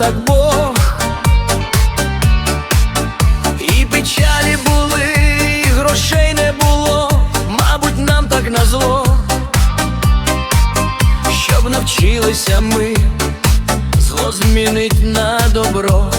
так Бог, і печалі були, і грошей не було, мабуть, нам так назло, щоб навчилися ми зло змінить на добро.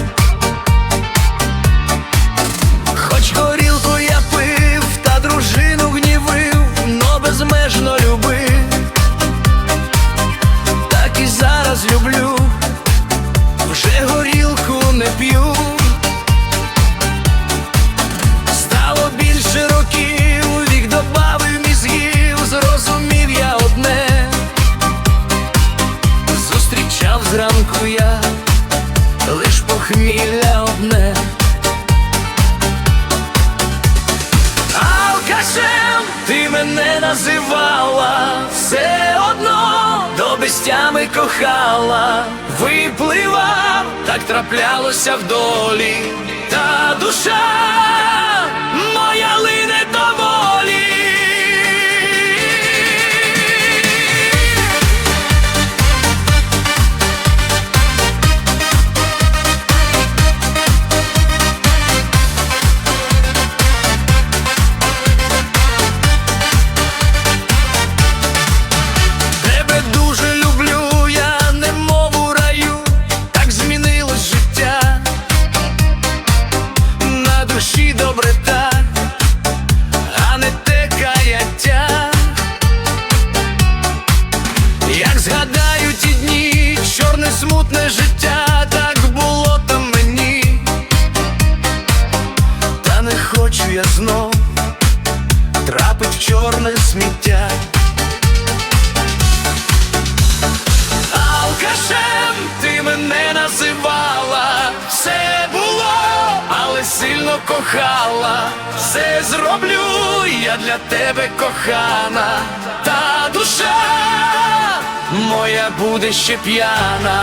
Похмілля одне. Алкашем ти мене називала, все одно до безтями кохала, випливав, так траплялося в долі, та душа смутне життя, так було там мені, та не хочу я знов трапить в чорне сміття. Алкашем ти мене називала, все було, але сильно кохала, все зроблю я для тебе кохана, та душа моя буде ще п'яна.